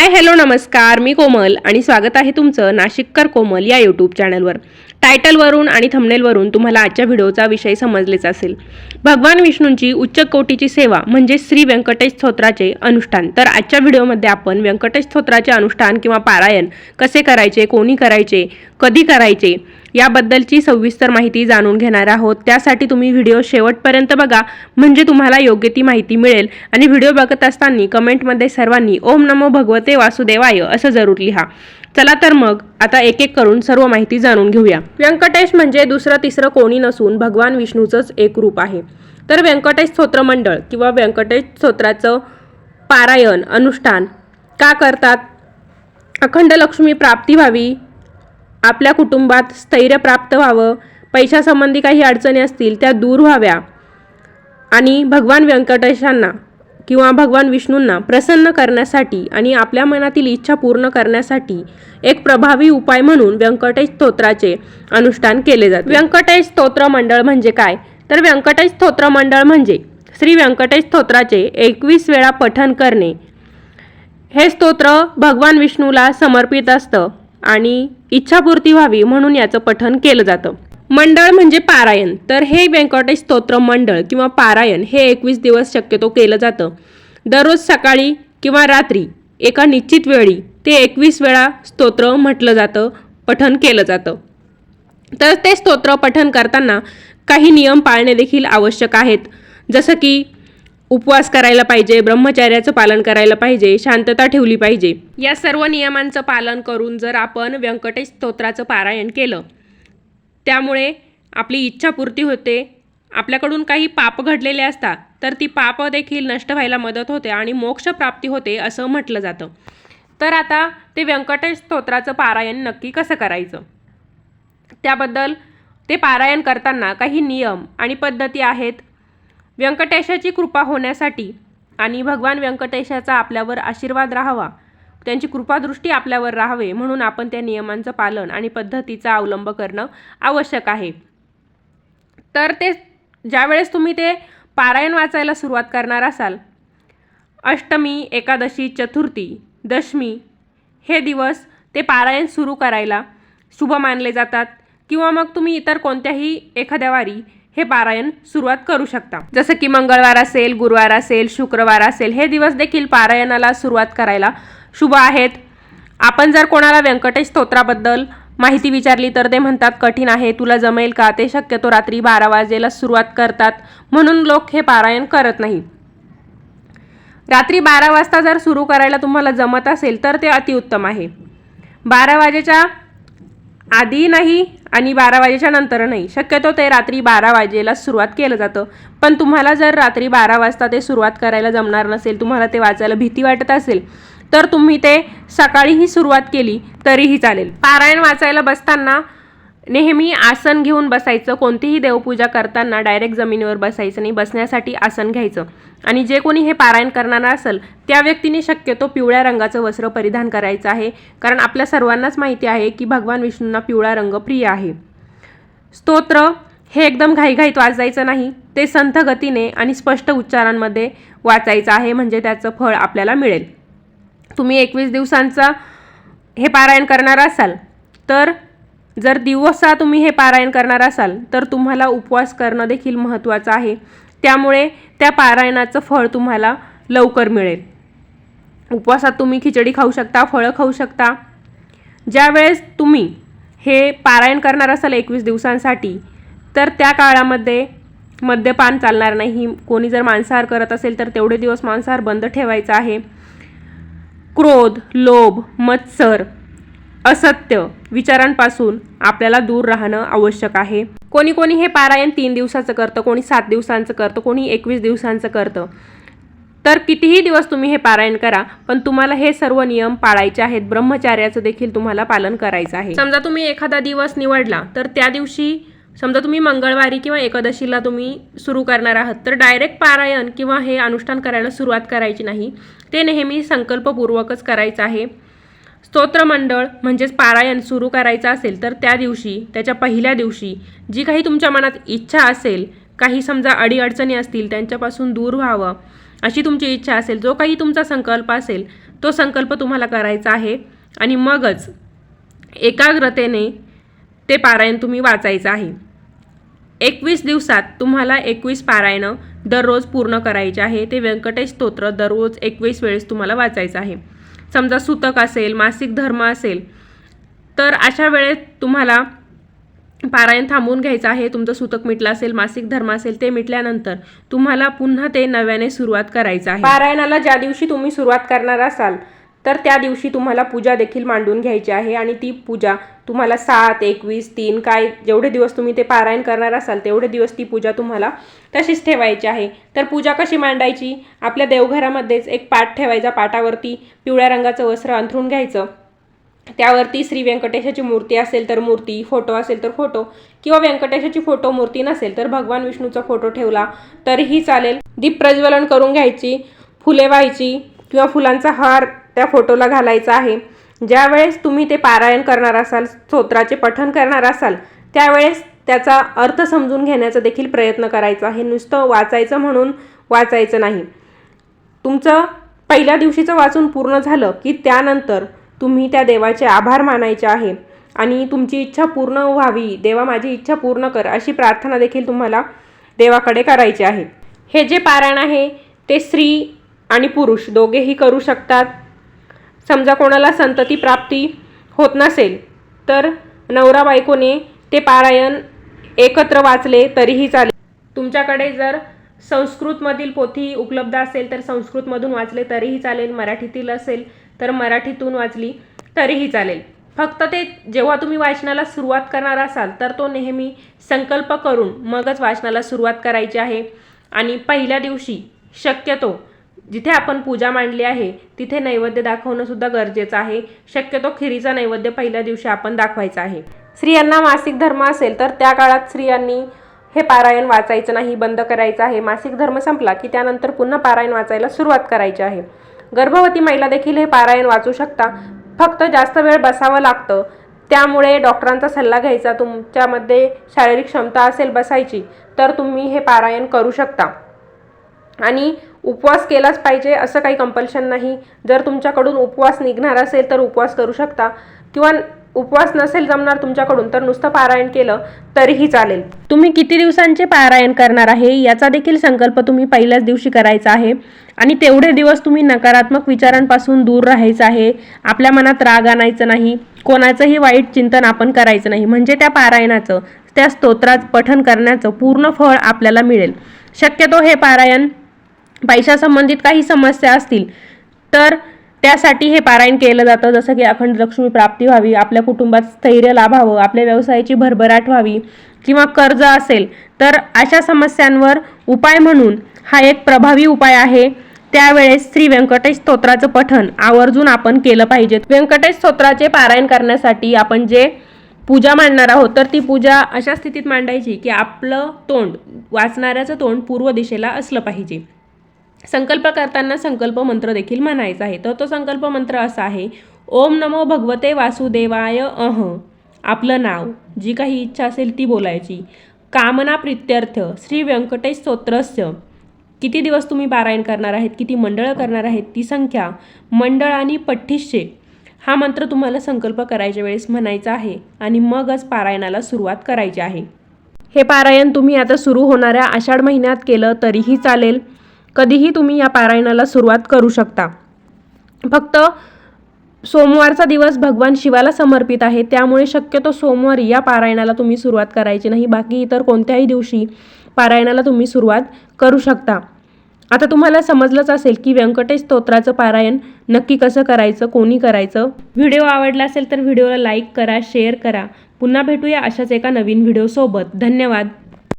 Hi hello नमस्कार. मी कोमल आणि स्वागत आहे तुमचं नाशिककर कोमल या यूट्यूब चॅनलवर टायटलवरून आणि थंबनेलवरून तुम्हाला आजच्या व्हिडिओचा विषय समजलेच असेल. भगवान विष्णूंची उच्च कोटीची सेवा म्हणजे श्री व्यंकटेश स्तोत्राचे अनुष्ठान. तर आजच्या व्हिडिओमध्ये आपण व्यंकटेश स्तोत्राचे अनुष्ठान किंवा पारायण कसे करायचे कोणी करायचे कधी करायचे याबद्दलची सविस्तर माहिती जाणून घेणार आहोत. त्यासाठी तुम्ही व्हिडिओ शेवटपर्यंत बघा म्हणजे तुम्हाला योग्य ती माहिती मिळेल. आणि व्हिडिओ बघत असताना कमेंटमध्ये सर्वांनी ओम नमो भगवते वासुदेवाय असं जरूर लिहा. चला तर मग आता एक एक करून सर्व माहिती जाणून घेऊया. व्यंकटेश म्हणजे दुसरं तिसरं कोणी नसून भगवान विष्णूचंच एक रूप आहे. तर व्यंकटेश स्तोत्र मंडळ किंवा व्यंकटेश स्तोत्राचं पारायण अनुष्ठान का करतात? अखंड लक्ष्मी प्राप्ती व्हावी आपल्या कुटुंबात स्थैर्य प्राप्त व्हावं पैशासंबंधी काही अडचणी असतील त्या दूर व्हाव्या. आणि भगवान व्यंकटेशांना किंवा भगवान विष्णूंना प्रसन्न करण्यासाठी आणि आपल्या मनातील इच्छा पूर्ण करण्यासाठी एक प्रभावी उपाय म्हणून व्यंकटेश स्तोत्राचे अनुष्ठान केले जाते. व्यंकटेश स्तोत्र मंडळ म्हणजे काय? तर व्यंकटेश स्तोत्र मंडळ म्हणजे श्री व्यंकटेश स्तोत्राचे एकवीस वेळा पठन करणे. हे स्तोत्र भगवान विष्णूला समर्पित असतं आणि इच्छापूर्ती व्हावी म्हणून याचं पठन केलं जातं. मंडळ म्हणजे पारायण. तर हे व्यंकटेश स्तोत्र मंडळ किंवा पारायण हे एकवीस दिवस शक्यतो केलं जातं. दररोज सकाळी किंवा रात्री एका निश्चित वेळी ते एकवीस वेळा स्तोत्र म्हटलं जातं पठन केलं जातं. तर ते स्तोत्र पठन करताना काही नियम पाळणे देखील आवश्यक आहेत. जसं की उपवास करायला पाहिजे ब्रह्मचर्याचं पालन करायला पाहिजे शांतता ठेवली पाहिजे. या सर्व नियमांचं पालन करून जर आपण व्यंकटेश स्तोत्राचं पारायण केलं त्यामुळे आपली इच्छापूर्ती होते. आपल्याकडून काही पाप घडलेले असतात तर ती पाप देखील नष्ट व्हायला मदत होते आणि मोक्ष प्राप्ती होते असं म्हटलं जातं. तर आता ते व्यंकटेश स्तोत्राचं पारायण नक्की कसं करायचं? त्याबद्दल ते पारायण करताना काही नियम आणि पद्धती आहेत. व्यंकटेशाची कृपा होण्यासाठी आणि भगवान व्यंकटेशाचा आपल्यावर आशीर्वाद राहावा. त्यांची कृपादृष्टी आपल्यावर राहावे म्हणून आपण त्या नियमांचं पालन आणि पद्धतीचा अवलंब करणं आवश्यक आहे. तर ते ज्यावेळेस तुम्ही ते पारायण वाचायला सुरुवात करणार असाल अष्टमी एकादशी चतुर्थी दशमी हे दिवस ते पारायण सुरू करायला शुभ मानले जातात किंवा मग तुम्ही इतर कोणत्याही एखाद्या वारी हे पारायण सुरुवात करू शकता. जसं की मंगळवार असेल गुरुवार असेल शुक्रवार असेल हे दिवस देखील पारायणाला सुरुवात करायला शुभ आहेत. आपण जर कोणाला व्यंकटेश स्तोत्राबद्दल माहिती विचारली तर ते म्हणतात कठीण आहे तुला जमेल का? ते शक्यतो रात्री बारा वाजेला सुरुवात करतात. म्हणून लोक हे पारायण करत नाही रात्री बारा वाजता जर सुरू करायला तुम्हाला जमत असेल तर ते अतिउत्तम आहे. बारा वाजेच्या आधी नाही आणि बारा वाजेच्या नंतर नाही शक्यतो ते रात्री बारा वाजेला सुरुवात केलं जातं. पण तुम्हाला जर रात्री बारा वाजता ते सुरुवात करायला जमणार नसेल तुम्हाला ते वाचायला भीती वाटत असेल तर तुम्ही ते सकाळीही सुरुवात केली तरीही चालेल. पारायण वाचायला बसताना नेहमी आसन घेऊन बसायचं कोणतीही देवपूजा करताना डायरेक्ट जमिनीवर बसायचं नाही बसण्यासाठी आसन घ्यायचं. आणि जे कोणी हे पारायण करणार असेल त्या व्यक्तीने शक्यतो पिवळ्या रंगाचं वस्त्र परिधान करायचं आहे. कारण आपल्या सर्वांनाच माहिती आहे की भगवान विष्णूंना पिवळा रंग प्रिय आहे. स्तोत्र हे एकदम घाईघाईत वाचायचं नाही. ते संथ गतीने आणि स्पष्ट उच्चारांमध्ये वाचायचं आहे म्हणजे त्याचं फळ आपल्याला मिळेल. तुम्ही एकवीस दिवसांचा हे पारायण करणार असाल तर जर दिवसा तुम्ही हे पारायण करणार असाल तर तुम्हाला उपवास करणं देखील महत्त्वाचं आहे. त्यामुळे त्या पारायणाचं फळ तुम्हाला लवकर मिळेल. उपवासात तुम्ही खिचडी खाऊ शकता फळं खाऊ शकता. ज्यावेळेस तुम्ही हे पारायण करणार असाल एकवीस दिवसांसाठी तर त्या काळामध्ये मद्यपान चालणार नाही. कोणी जर मांसाहार करत असेल तर तेवढे दिवस मांसाहार बंद ठेवायचा आहे. क्रोध लोभ मत्सर असत्य विचारांपासून आपल्याला दूर राहणं आवश्यक आहे. कोणी कोणी हे पारायण तीन दिवसाचं करतं कोणी सात दिवसांचं करतं कोणी एकवीस दिवसांचं करतं. तर कितीही दिवस तुम्ही हे पारायण करा पण तुम्हाला हे सर्व नियम पाळायचे आहेत. ब्रह्मचार्याचं देखील तुम्हाला पालन करायचं आहे. समजा तुम्ही एखादा दिवस निवडला तर त्या दिवशी समजा तुम्ही मंगळवारी किंवा एकादशीला तुम्ही सुरू करणार आहात तर डायरेक्ट पारायण किंवा हे अनुष्ठान करायला सुरुवात करायची नाही. ते नेहमी संकल्पपूर्वकच करायचं आहे. स्तोत्रमंडळ म्हणजेच पारायण सुरू करायचं असेल तर त्या दिवशी त्याच्या पहिल्या दिवशी जी काही तुमच्या मनात इच्छा असेल काही समजा अडीअडचणी असतील त्यांच्यापासून दूर व्हावं अशी तुमची इच्छा असेल जो काही तुमचा संकल्प असेल तो संकल्प तुम्हाला करायचा आहे आणि मगच एकाग्रतेने ते पारायण तुम्ही वाचायचं आहे. एकवीस दिवसात तुम्हाला एकवीस पारायणं दररोज पूर्ण करायचे आहे. ते व्यंकटेश स्तोत्र दररोज एकवीस वेळेस तुम्हाला वाचायचं आहे. समजा सुतक असेल मासिक धर्म असेल तर अशा वेळेत तुम्हाला पारायण थांबवून घ्यायचं आहे. तुमचं सुतक मिटलं असेल मासिक धर्म असेल ते मिटल्यानंतर तुम्हाला पुन्हा ते नव्याने सुरुवात करायचं आहे. पारायणाला ज्या दिवशी तुम्ही सुरुवात करणार असाल तर त्या दिवशी तुम्हाला पूजा देखील मांडून घ्यायची आहे आणि ती पूजा तुम्हाला सात एकवीस तीन काय जेवढे दिवस तुम्ही ते पारायण करणार असाल तेवढे दिवस ती पूजा तुम्हाला तशीच ठेवायची आहे. तर पूजा कशी मांडायची? आपल्या देवघरामध्येच एक पाट ठेवायचा पाटावरती पिवळ्या रंगाचं वस्त्र अंथरून घ्यायचं. त्यावरती श्री व्यंकटेशाची मूर्ती असेल तर मूर्ती फोटो असेल तर फोटो किंवा व्यंकटेशाची फोटो मूर्ती नसेल तर भगवान विष्णूचा फोटो ठेवला तरीही चालेल. दीप प्रज्वलन करून घ्यायची फुले व्हायची किंवा फुलांचा हार त्या फोटोला घालायचा आहे. ज्यावेळेस तुम्ही ते पारायण करणार असाल स्तोत्राचे पठण करणार असाल त्यावेळेस त्याचा अर्थ समजून घेण्याचा देखील प्रयत्न करायचा आहे. नुसतं वाचायचं म्हणून वाचायचं नाही. तुमचं पहिल्या दिवशीचं वाचून पूर्ण झालं की त्यानंतर तुम्ही त्या देवाचे आभार मानायचे आहे आणि तुमची इच्छा पूर्ण व्हावी. देवा माझी इच्छा पूर्ण कर अशी प्रार्थना देखील तुम्हाला देवाकडे करायची आहे. हे जे पारायण आहे ते स्त्री आणि पुरुष दोघेही करू शकतात. समजा कोणाला संतती प्राप्ती होत नसेल तर नवरा बायकोने ते पारायण एकत्र वाचले तरीही चालेल. तुमच्याकडे जर संस्कृतमधील पोथी उपलब्ध असेल तर संस्कृतमधून वाचले तरीही चालेल. मराठीतील असेल तर मराठीतून वाचली तरीही चालेल. फक्त ते जेव्हा तुम्ही वाचनाला सुरुवात करणार असाल तर तो नेहमी संकल्प करून मगच वाचनाला सुरुवात करायची आहे. आणि पहिल्या दिवशी शक्यतो जिथे आपण पूजा मांडली आहे तिथे नैवेद्य दाखवणं सुद्धा गरजेचं आहे. शक्यतो खिरीचा नैवेद्य पहिल्या दिवशी आपण दाखवायचा आहे. स्त्रियांना मासिक धर्म असेल तर त्या काळात स्त्रियांनी हे पारायण वाचायचं नाही बंद करायचं आहे. मासिक धर्म संपला की त्यानंतर पुन्हा पारायण वाचायला सुरुवात करायची आहे. गर्भवती महिला देखील हे पारायण वाचू शकता. फक्त जास्त वेळ बसावं लागतं. त्यामुळे डॉक्टरांचा सल्ला घ्यायचा तुमच्यामध्ये शारीरिक क्षमता असेल बसायची तर तुम्ही हे पारायण करू शकता. आणि उपवास केलाच पाहिजे असं काही कंपल्शन नाही. जर तुमच्याकडून उपवास निघणार असेल तर उपवास करू शकता. किंवा उपवास नसेल जमणार तुमच्याकडून तर नुसतं पारायण केलं तरीही चालेल. तुम्ही किती दिवसांचे पारायण करणार आहे याचा देखील संकल्प तुम्ही पहिल्याच दिवशी करायचा आहे. आणि तेवढे दिवस तुम्ही नकारात्मक विचारांपासून दूर राहायचं आहे. आपल्या मनात राग आणायचं नाही. कोणाचंही वाईट चिंतन आपण करायचं नाही. म्हणजे त्या पारायणाचं त्या स्तोत्रात पठन करण्याचं पूर्ण फळ आपल्याला मिळेल. शक्यतो हे पारायण पैशासंबंधित काही समस्या असतील तर त्यासाठी हे पारायण केलं जातं. जसं की अखंड लक्ष्मी प्राप्ती व्हावी आपल्या कुटुंबात स्थैर्य लाभावं आपल्या व्यवसायाची भरभराट व्हावी किंवा कर्ज असेल तर अशा समस्यांवर उपाय म्हणून हा एक प्रभावी उपाय आहे. त्यावेळेस श्री व्यंकटेश स्तोत्राचं पठण आवर्जून आपण केलं पाहिजे. व्यंकटेश स्तोत्राचे पारायण करण्यासाठी आपण जे पूजा मांडणार आहोत तर ती पूजा अशा स्थितीत मांडायची की आपलं तोंड वाचणाऱ्याचं तोंड पूर्व दिशेला असलं पाहिजे. संकल्प करताना संकल्प मंत्र देखील म्हणायचा आहे. तर तो संकल्प मंत्र असा आहे ओम नमो भगवते वासुदेवाय अह आपलं नाव जी काही इच्छा असेल ती बोलायची. कामना प्रित्यर्थ श्री व्यंकटेश स्तोत्रस्य किती दिवस तुम्ही पारायण करणार आहेत किती मंडळं करणार आहेत ती संख्या मंडळ आणि पठ्ठीसशे. हा मंत्र तुम्हाला संकल्प करायच्या वेळेस म्हणायचा आहे आणि मगच पारायणाला सुरुवात करायची आहे. हे पारायण तुम्ही आता सुरू होणाऱ्या आषाढ महिन्यात केलं तरीही चालेल. कधीही तुम्ही या पारायणाला सुरुवात करू शकता. फक्त सोमवारचा दिवस भगवान शिवाला समर्पित आहे त्यामुळे शक्यतो सोमवारी या पारायणाला तुम्ही सुरुवात करायची नाही बाकी इतर कोणत्याही दिवशी पारायणाला तुम्ही सुरुवात करू शकता. आता तुम्हाला समजलंच असेल की व्यंकटेश स्तोत्राचं पारायण नक्की कसं करायचं कोणी करायचं. व्हिडिओ आवडला असेल तर व्हिडिओला लाईक करा शेअर करा. पुन्हा भेटूया अशाच एका नवीन व्हिडिओसोबत. धन्यवाद.